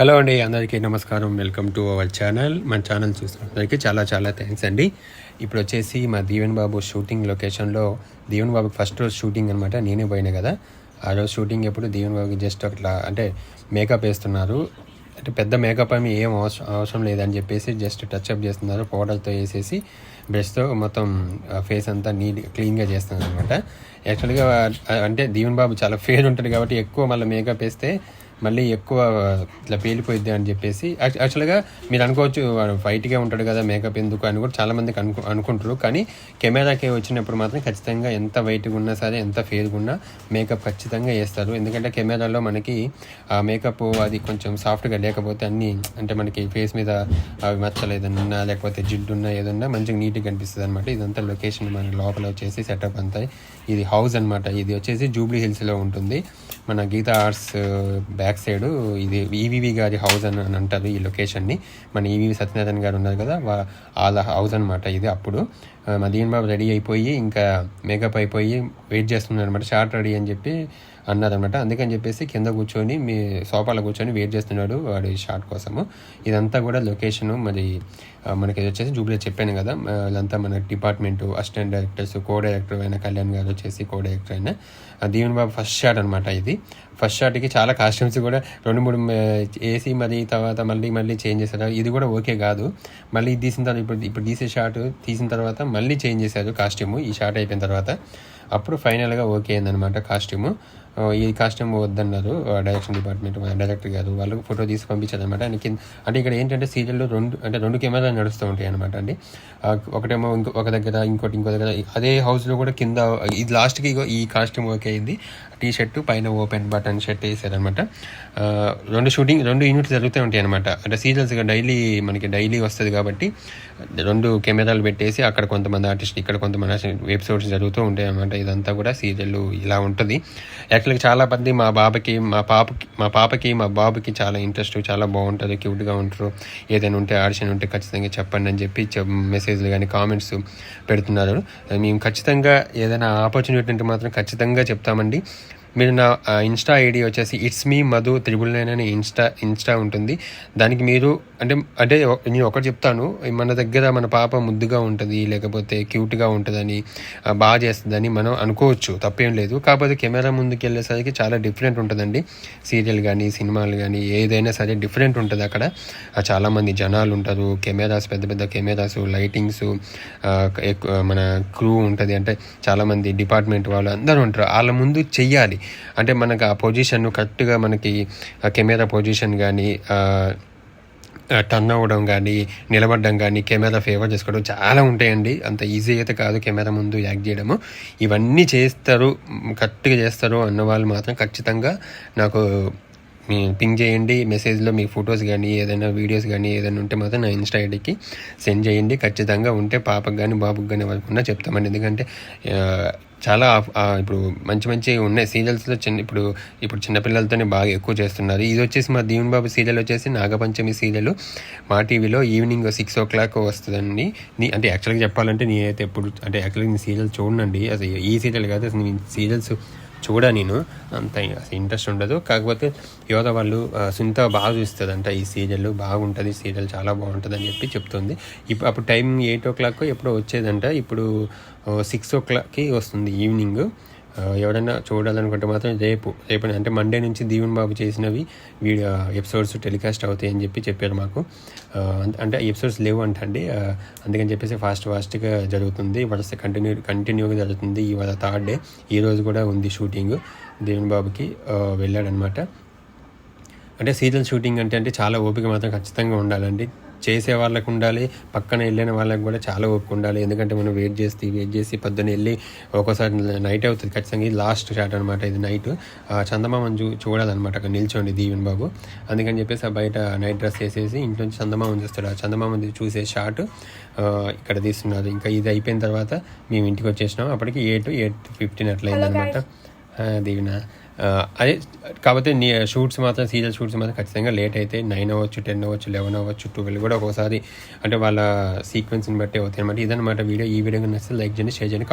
Hello అండి అందరికీ నమస్కారం. వెల్కమ్ టు అవర్ ఛానల్ మన ఛానల్ చూస్తున్నందరికీ చాలా చాలా థ్యాంక్స్ అండి. ఇప్పుడు వచ్చేసి మా దీవెన్ బాబు షూటింగ్ లొకేషన్లో దీవెన్ బాబుకి ఫస్ట్ రోజు షూటింగ్ అనమాట నేనే పోయినా కదా. ఆ రోజు షూటింగ్ ఎప్పుడు దీవెన్ బాబుకి జస్ట్ అట్లా అంటే మేకప్ వేస్తున్నారు. అంటే పెద్ద మేకప్ ఏమి ఏం అవసరం అవసరం లేదని చెప్పేసి జస్ట్ టచ్ అప్ చేస్తున్నారు. పౌడర్తో వేసేసి బ్రష్తో మొత్తం ఫేస్ అంతా నీట్ క్లీన్గా చేస్తాను అనమాట యాక్చువల్గా అంటే దీవెన్ బాబు చాలా ఫేర్ ఉంటుంది కాబట్టి ఎక్కువ మళ్ళీ మేకప్ వేస్తే మళ్ళీ ఎక్కువ ఇట్లా పేలిపోయిద్ది అని చెప్పేసి. యాక్చువల్గా మీరు అనుకోవచ్చు వాడు ఫైట్గా ఉంటాడు కదా మేకప్ ఎందుకు అని కూడా చాలామందికి అనుకు అనుకుంటారు. కానీ కెమెరాకి వచ్చినప్పుడు మాత్రం ఖచ్చితంగా ఎంత వెయిట్గా ఉన్నా సరే ఎంత ఫేర్గా ఉన్నా మేకప్ ఖచ్చితంగా వేస్తారు. ఎందుకంటే కెమెరాలో మనకి ఆ మేకప్ అది కొంచెం సాఫ్ట్గా లేకపోతే అన్నీ అంటే మనకి ఫేస్ మీద అవి మచ్చలు ఏదన్నా ఉన్నా లేకపోతే జిడ్డు ఉన్నా ఏదన్నా మంచిగా నీట్గా కనిపిస్తుంది అనమాట ఇదంతా లొకేషన్ మన లోపల వచ్చేసి సెటప్ అంతా. ఇది హౌస్ అనమాట ఇది వచ్చేసి జూబ్లీ హిల్స్లో ఉంటుంది. మన గీతా ఆర్ట్స్ బ్యాక్ సైడ్ ఇది ఈవీవి గారి హౌస్ అని అని అంటారు ఈ లొకేషన్ని మన ఈవీవి సత్యనారాయణ గారు ఉన్నారు కదా వాళ్ళ హౌస్ అనమాట ఇది అప్పుడు. మదీన్ బాబు రెడీ అయిపోయి ఇంకా మేకప్ అయిపోయి వెయిట్ చేస్తున్నారు అనమాట షార్ట్ రెడీ అని చెప్పి అన్నారనమాట అందుకని చెప్పేసి కింద కూర్చొని మీ సోఫాలో కూర్చొని వెయిట్ చేస్తున్నాడు వాడి షార్ట్ కోసము. ఇదంతా కూడా లొకేషను మరి మనకి వచ్చేసి జూబ్లీ చెప్పాను కదా వీళ్ళంతా మన department assistant directors co director అయిన కళ్యాణ్ గారు వచ్చేసి కో డైరెక్టర్ అయిన దీవెన్ బాబు ఫస్ట్ షాట్ అనమాట ఇది. ఫస్ట్ షాట్కి చాలా కాస్ట్యూమ్స్ కూడా రెండు మూడు వేసి మరి తర్వాత మళ్ళీ మళ్ళీ చేంజ్ చేశారు. ఇది కూడా ఓకే కాదు. మళ్ళీ తీసిన తర్వాత ఇప్పుడు ఇప్పుడు తీసే షాట్ తీసిన తర్వాత మళ్ళీ చేంజ్ చేశారు కాస్ట్యూమ్. ఈ షాట్ అయిపోయిన తర్వాత అప్పుడు ఫైనల్గా ఓకే అయిందనమాట కాస్ట్యూము ఈ కాస్ట్యూమ్ వద్దన్నారు డైరెక్షన్ డిపార్ట్మెంట్ డైరెక్టర్ గారు. వాళ్ళు ఫోటో తీసి పంపించారు అనమాట అంటే ఇక్కడ ఏంటంటే సీరియల్లో రెండు అంటే రెండు కెమెరాలు నడుస్తూ ఉంటాయి అనమాట అండి. ఒకటేమో ఇంకో ఒక దగ్గర ఇంకోటి ఇంకో దగ్గర. అదే హౌస్లో కూడా కింద ఇది లాస్ట్కి ఈ కాస్ట్యూమ్ ఓకే అయింది. టీ షర్టు పైన ఓపెన్ బటన్ షర్ట్ వేసారనమాట రెండు షూటింగ్ రెండు యూనిట్స్ జరుగుతూ ఉంటాయి అనమాట అంటే సీరియల్స్ డైలీ మనకి డైలీ వస్తుంది కాబట్టి రెండు కెమెరాలు పెట్టేసి అక్కడ కొంతమంది ఆర్టిస్ట్ ఇక్కడ కొంతమంది ఎపిసోడ్స్ జరుగుతూ ఉంటాయి అనమాట ఇదంతా కూడా సీరియల్ ఇలా ఉంటుంది. యాక్చువల్గా చాలా మంది మా బాబకి మా పాపకి మా పాపకి మా బాబుకి చాలా ఇంట్రెస్ట్ చాలా బాగుంటుంది క్యూట్గా ఉంటారు. ఏదైనా ఉంటే ఆడిషన్ ఉంటే ఖచ్చితంగా చెప్పండి అని చెప్పి మెసేజ్లు కానీ కామెంట్స్ పెడుతున్నారు. మేము ఖచ్చితంగా ఏదైనా ఆపర్చునిటీ ఉంటే మాత్రం ఖచ్చితంగా చెప్తామండి. మీరు నా ఇన్స్టా ఐడి వచ్చేసి it's me Madhu triple nine అని ఇన్స్టా ఇన్స్టా ఉంటుంది. దానికి మీరు అంటే అంటే నేను ఒకటి చెప్తాను. మన దగ్గర మన పాప ముద్దుగా ఉంటుంది లేకపోతే క్యూట్గా ఉంటుందని బాగా చేస్తుందని మనం అనుకోవచ్చు. తప్పేం లేదు. కాకపోతే కెమెరా ముందుకు వెళ్ళేసరికి చాలా డిఫరెంట్ ఉంటుందండి. సీరియల్ కానీ సినిమాలు కానీ ఏదైనా సరే డిఫరెంట్ ఉంటుంది అక్కడ. చాలామంది జనాలు ఉంటారు. కెమెరాస్ పెద్ద పెద్ద కెమెరాస్ లైటింగ్స్ మన క్రూ ఉంటుంది. అంటే చాలామంది డిపార్ట్మెంట్ వాళ్ళు అందరూ ఉంటారు. వాళ్ళ ముందు చెయ్యాలి. అంటే మనకు ఆ పొజిషన్ కరెక్ట్గా మనకి కెమెరా పొజిషన్ కానీ టర్న్ అవ్వడం కానీ నిలబడడం కానీ కెమెరా ఫేవర్ చేసుకోవడం చాలా ఉంటాయండి. అంత ఈజీ అయితే కాదు కెమెరా ముందు యాక్ట్ చేయడము. ఇవన్నీ చేస్తారు కరెక్ట్గా చేస్తారు అన్న వాళ్ళు మాత్రం ఖచ్చితంగా నాకు మీ పింగ్ చేయండి మెసేజ్లో మీ ఫొటోస్ కానీ ఏదైనా వీడియోస్ కానీ ఏదైనా ఉంటే మాత్రం నా ఇన్స్టా ఐడికి సెండ్ చేయండి. ఖచ్చితంగా ఉంటే పాపకు కానీ బాబుకి కానీ ఎవరికన్నా చెప్తామండి. ఎందుకంటే చాలా ఇప్పుడు మంచి మంచి ఉన్నాయి సీరియల్స్లో చిన్న ఇప్పుడు ఇప్పుడు చిన్నపిల్లలతోనే బాగా ఎక్కువ చేస్తున్నారు. ఇది వచ్చేసి మా దీవెన్ బాబు సీరియల్ వచ్చేసి నాగపంచమి సీరియల్ మా టీవీలో ఈవినింగ్ సిక్స్ ఓ క్లాక్ వస్తుందండి. నీ అంటే యాక్చువల్గా చెప్పాలంటే నేనైతే ఎప్పుడు అంటే యాక్చువల్గా నేను సీరియల్ చూడండి అసలు ఈ సీరియల్ కాదు అసలు నేను సీరియల్స్ చూడ నేను. అంత ఇంట్రెస్ట్ ఉండదు. కాకపోతే యువత వాళ్ళు సునీత బాగా చూస్తుందంట ఈ సీరియల్ బాగుంటుంది సీరియల్ చాలా బాగుంటుంది అని చెప్పి చెప్తుంది. ఇప్పుడు అప్పుడు టైం ఎయిట్ ఓ క్లాక్ ఎప్పుడో వచ్చేదంట. ఇప్పుడు సిక్స్ ఓ క్లాక్కి వస్తుంది. ఈవినింగ్. ఎవరైనా చూడాలనుకుంటే మాత్రం రేపు రేపు అంటే మండే నుంచి దీవెన్ బాబు చేసినవి వీడియో ఎపిసోడ్స్ టెలికాస్ట్ అవుతాయి అని చెప్పి చెప్పారు మాకు. అంటే ఎపిసోడ్స్ లేవు అంటండి. అందుకని చెప్పేసి ఫాస్ట్ ఫాస్ట్గా జరుగుతుంది. వరుస కంటిన్యూ కంటిన్యూగా జరుగుతుంది. ఇవాళ థర్డ్ డే ఈ రోజు కూడా ఉంది షూటింగ్ దీవెన్ బాబుకి వెళ్ళాడనమాట అంటే సీరియల్ షూటింగ్ అంటే అంటే చాలా ఓపిక మాత్రం ఖచ్చితంగా ఉండాలండి. చేసే వాళ్ళకు ఉండాలి పక్కన వెళ్ళిన వాళ్ళకి కూడా చాలా ఓపిక ఉండాలి. ఎందుకంటే మనం వెయిట్ చేసి వెయిట్ చేసి పొద్దున్న వెళ్ళి ఒక్కోసారి నైట్ అవుతుంది ఖచ్చితంగా. ఇది లాస్ట్ షాట్ అనమాట ఇది నైట్ చందమామని చూ చూడాలన్నమాట అక్కడ నిల్చోండి దీవెన్ బాబు. అందుకని చెప్పేసి ఆ బయట నైట్ డ్రెస్ వేసేసి ఇంట్లో నుంచి చందమామని చూస్తాడు. ఆ చందమామని చూసే షాట్ ఇక్కడ తీస్తున్నారు. ఇంకా ఇది అయిపోయిన తర్వాత మేము ఇంటికి వచ్చేసినాం. అప్పటికి ఎయిట్ ఎయిట్ ఫిఫ్టీన్ అట్లయిందనమాట దీవెన. అదే కాకపోతే నీ షూట్స్ మాత్రం సీరియల్ షూట్స్ మాత్రం ఖచ్చితంగా లేట్ అయితే నైన్ అవ్వచ్చు టెన్ అవ్వచ్చు లెవెన్ అవ్వచ్చు ట్వెల్వ్ కూడా ఒకసారి అంటే వాళ్ళ సీక్వెన్స్ని బట్టి అవుతాయి అనమాట ఇదనమాట వీడియో. ఈ వీడియో నచ్చితే లైక్ చేయండి షేర్ చేయండి